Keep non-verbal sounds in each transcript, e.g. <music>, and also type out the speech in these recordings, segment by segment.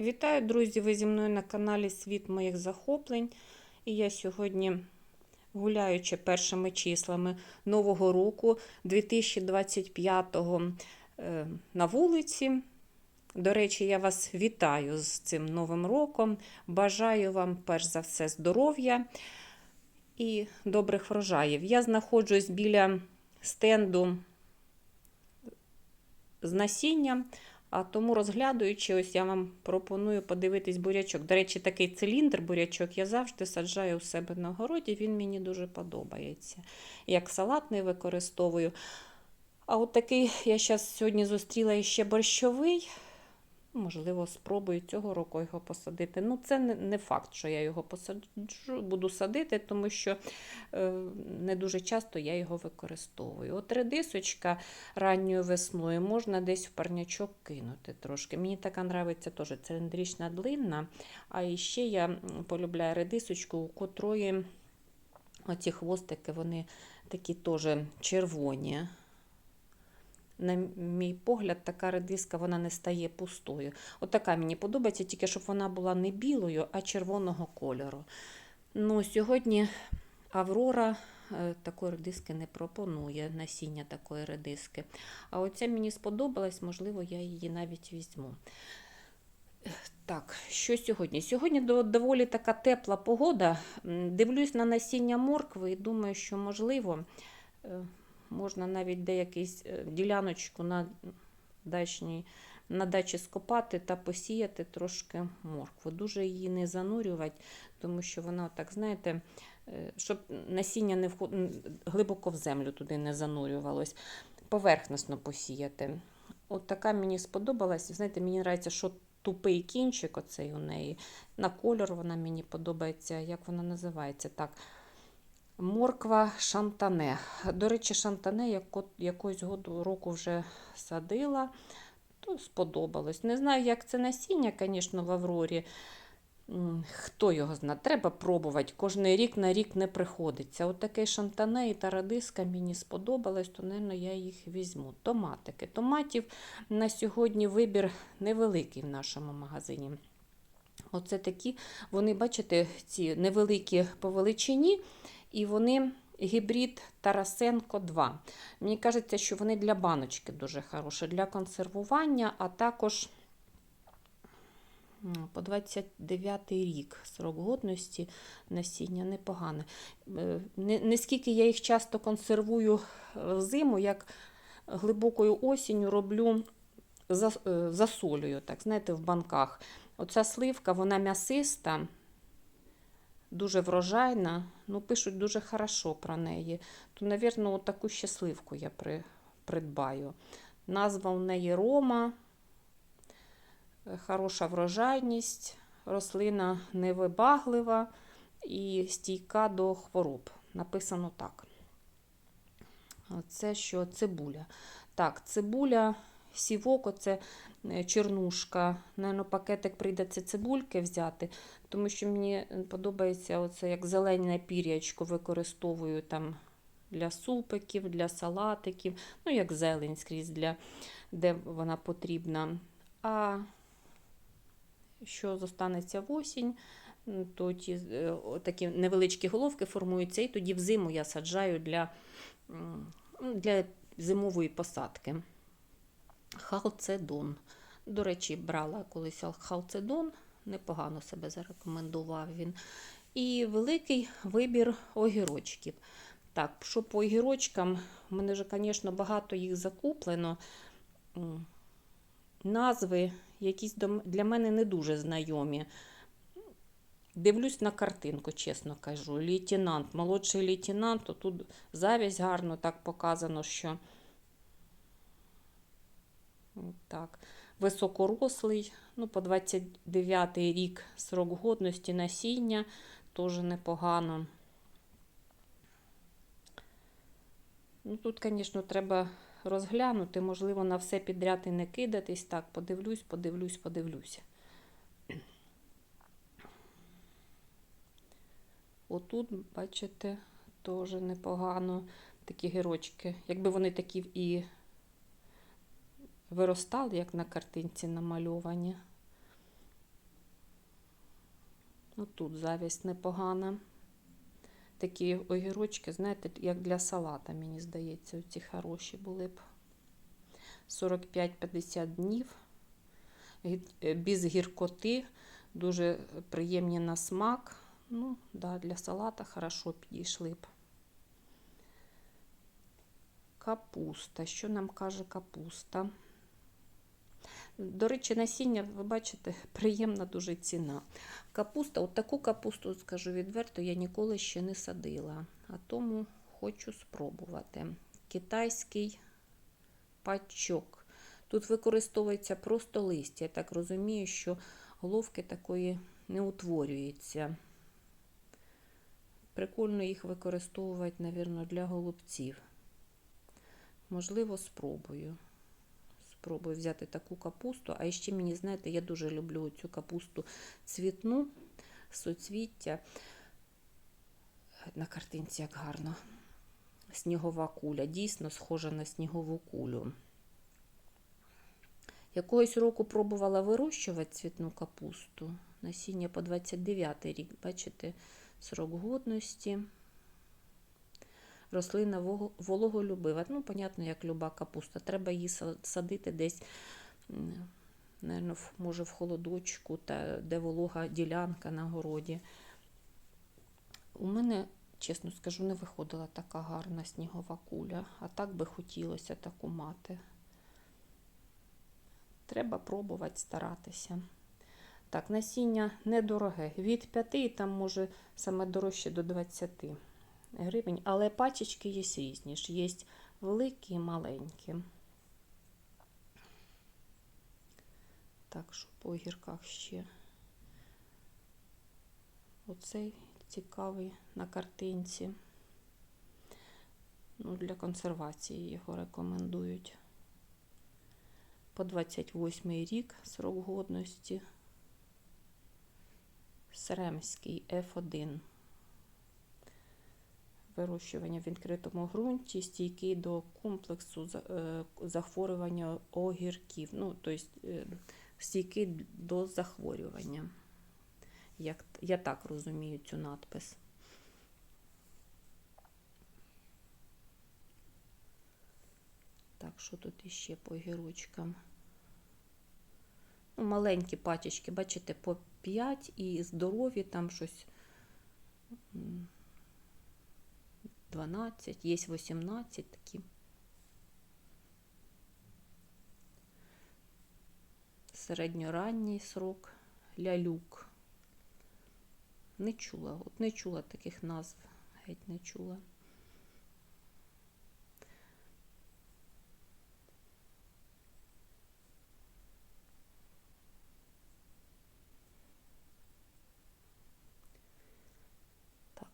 Вітаю, друзі! Ви зі мною на каналі Світ моїх захоплень. І я сьогодні, гуляючи першими числами Нового року 2025-го е, на вулиці. До речі, я вас вітаю з цим новим роком. Бажаю вам, перш за все, здоров'я і добрих врожаїв. Я знаходжусь біля стенду з насінням. А тому, розглядуючи, ось я вам пропоную подивитись бурячок. До речі, такий циліндр бурячок я завжди саджаю у себе на городі, він мені дуже подобається. Як салатний використовую. А от такий я зараз сьогодні зустріла ще борщовий. Можливо, спробую цього року його посадити. Ну, це не, факт, що я його посаджу, буду садити, тому що е, не дуже часто я його використовую. От редисочка ранньою весною можна десь в парнячок кинути трошки. Мені така подобається теж циліндрична длинна. А ще я полюбляю редисочку, у котрої оці хвостики вони такі теж червоні на мій погляд, така редиска вона не стає пустою. От така мені подобається, тільки щоб вона була не білою, а червоного кольору. Ну, Сьогодні Аврора е, такої редиски не пропонує, насіння такої редиски. А оця мені сподобалась, можливо, я її навіть візьму. Так, що сьогодні? Сьогодні доволі така тепла погода. Дивлюсь на насіння моркви і думаю, що можливо. Е, Можна навіть деякусь діляночку на дачній, на дачі скопати та посіяти трошки моркву. Дуже її не занурювати, тому що вона, так, знаєте, щоб насіння не вход... глибоко в землю туди не занурювалось, поверхносно посіяти. От така мені сподобалась. Знаєте, мені подобається, що тупий кінчик оцей у неї. На кольор вона мені подобається, як вона називається так. Морква шантане. До речі, шантане я якогось року вже садила, то сподобалось. Не знаю, як це насіння, звісно, в Аврорі. Хто його знає, треба пробувати. Кожний рік на рік не приходиться. От таке шантане і тарадиска мені сподобалось, то, мабуть, я їх візьму. Томатики. Томатів на сьогодні вибір невеликий в нашому магазині. Оце такі, вони, бачите, ці невеликі по величині. І вони гібрид Тарасенко 2. Мені кажеться, що вони для баночки дуже хороші, для консервування, а також по 29 рік срок годності насіння непогане. Е, не скільки я їх часто консервую зиму, як глибокою осінню роблю е, засолюю, так, знаєте, в банках. Оця сливка, вона м'ясиста дуже врожайна. Ну, пишуть дуже хорошо про неї. То, мабуть, таку щасливку я при, придбаю. Назва у неї Рома, е, хороша врожайність, рослина невибаглива і стійка до хвороб. Написано так. Це що цибуля. Так, цибуля сівок, оце е, чернушка. Наверно, пакетик прийдеться цибульки взяти, тому що мені подобається оце як зелене пір'ячко використовую там для супиків, для салатиків, ну, як зелень скрізь, для, де вона потрібна. А що зостанеться в осінь, то ті е, такі невеличкі головки формуються, і тоді взиму я саджаю для, для зимової посадки. Халцедон. До речі, брала колись халцедон, непогано себе зарекомендував він. І великий вибір огірочків. Так, що по огірочкам, в мене вже, звісно, багато їх закуплено. Назви якісь для мене не дуже знайомі. Дивлюсь на картинку, чесно кажу. Лейтенант, молодший лейтенант, тут завість гарно так показано, що так. Високорослий, ну, по 29 рік срок годності насіння, теж непогано. Ну, Тут, звісно, треба розглянути, можливо, на все підряд і не кидатись. Так, подивлюсь, подивлюсь, подивлюся. Отут, бачите, теж непогано такі гірочки. Якби вони такі і виростали, як на картинці намальовані. Ну, тут завість непогана. Такі огірочки, знаєте, як для салата, мені здається, ці хороші були б. 45-50 днів. Е, Без гіркоти, дуже приємні на смак. Ну, да, для салата хорошо підійшли б. Капуста. Що нам каже капуста? До речі, насіння, ви бачите, <laughs> приємна дуже ціна. Капуста, от таку капусту, скажу відверто, я ніколи ще не садила, а тому хочу спробувати. Китайський пачок. Тут використовується просто листя. Я так розумію, що головки такої не утворюється. Прикольно їх використовувати, мабуть, для голубців. Можливо, спробую. Спробую взяти таку капусту. А ще мені, знаєте, я дуже люблю цю капусту цвітну, соцвіття. На картинці як гарно. Снігова куля. Дійсно схожа на снігову кулю. Якогось року пробувала вирощувати цвітну капусту. Насіння по 29 рік, бачите, срок годності. Рослина вологолюбива. Ну, понятно, як люба капуста. Треба її садити десь, м, наверно, може, в холодочку, та, де волога ділянка на городі. У мене, чесно скажу, не виходила така гарна снігова куля, а так би хотілося таку мати. Треба пробувати старатися. Так, насіння недороге. Від 5 там може саме дорожче до 20 гривень, але пачечки є різні ж. Є великі і маленькі. Так, що по огірках ще. Оцей цікавий на картинці. Ну, для консервації його рекомендують. По 28 рік срок годності. Серемський F1. Вирощування в відкритому ґрунті, стійкий до комплексу е, захворювання огірків. Ну, тобто е, стійкий до захворювання. Як, я так розумію цю надпис. Так, що тут іще по огірочкам? Ну, маленькі пачечки, бачите, по 5 і здорові там щось 12, є 18 такі. Середньоранній срок лялюк. Не чула, от не чула таких назв, геть не чула.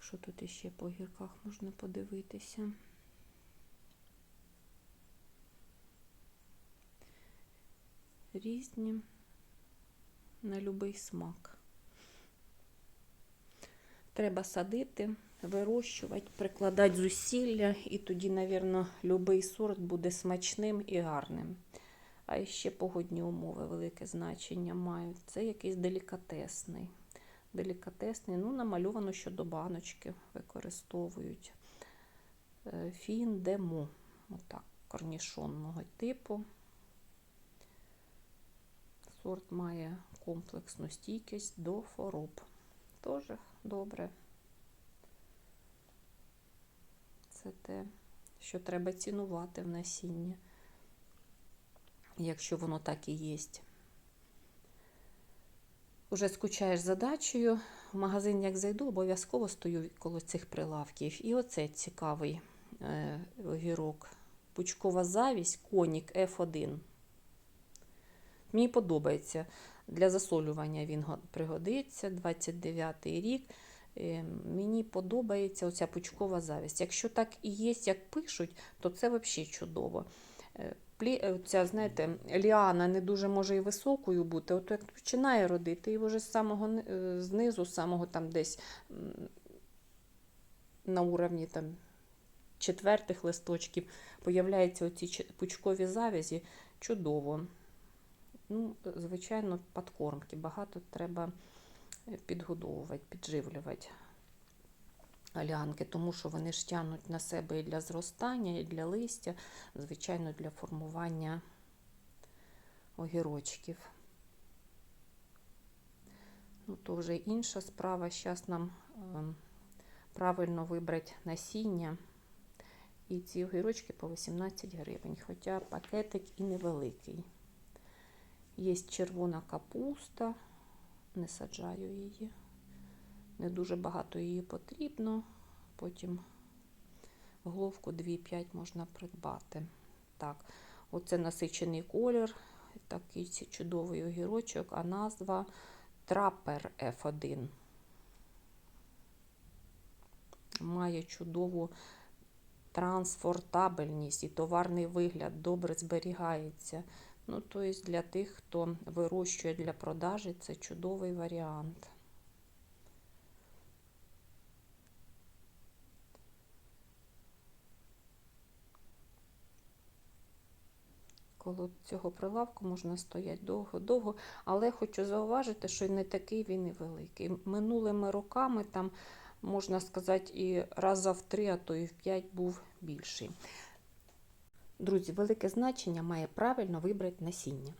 Що тут іще по гірках можна подивитися? Різні на будь-який смак. Треба садити, вирощувати, прикладати зусилля, і тоді, мабуть, будь-який сорт буде смачним і гарним. А ще погодні умови велике значення мають. Це якийсь делікатесний делікатесний. Ну, намальовано, що до баночки використовують. Е, Фін дему, отак, корнішонного типу. Сорт має комплексну стійкість до хвороб. Теж добре. Це те, що треба цінувати в насінні, якщо воно так і є. Уже скучаєш за дачею. В магазин, як зайду, обов'язково стою коло цих прилавків. І оце цікавий е, огірок. Пучкова завість, конік F1. Мені подобається. Для засолювання він пригодиться. 29-й рік. Е, Мені подобається оця пучкова завість. Якщо так і є, як пишуть, то це взагалі чудово. Е, е, Ця, знаєте, ліана не дуже може і високою бути. От як починає родити, і вже з самого е, знизу, з самого там десь на уровні там четвертих листочків появляються оці пучкові завязі. Чудово. Ну, звичайно, подкормки. Багато треба підгодовувати, підживлювати аліанки, тому що вони ж тягнуть на себе і для зростання, і для листя, звичайно, для формування огірочків. Ну, то вже інша справа. Зараз нам ем, правильно вибрати насіння. І ці огірочки по 18 гривень, хоча пакетик і невеликий. Є червона капуста, не саджаю її. Не дуже багато її потрібно. Потім головку 2,5 можна придбати. Так, оце насичений колір, такий чудовий огірочок, а назва Трапер F1. Має чудову трансфортабельність і товарний вигляд, добре зберігається. Ну, тобто для тих, хто вирощує для продажі, це чудовий варіант. Коло цього прилавку можна стояти довго-довго, але хочу зауважити, що не такий він і великий. Минулими роками там, можна сказати, і раза в три, а то і в п'ять був більший. Друзі, велике значення має правильно вибрати насіння.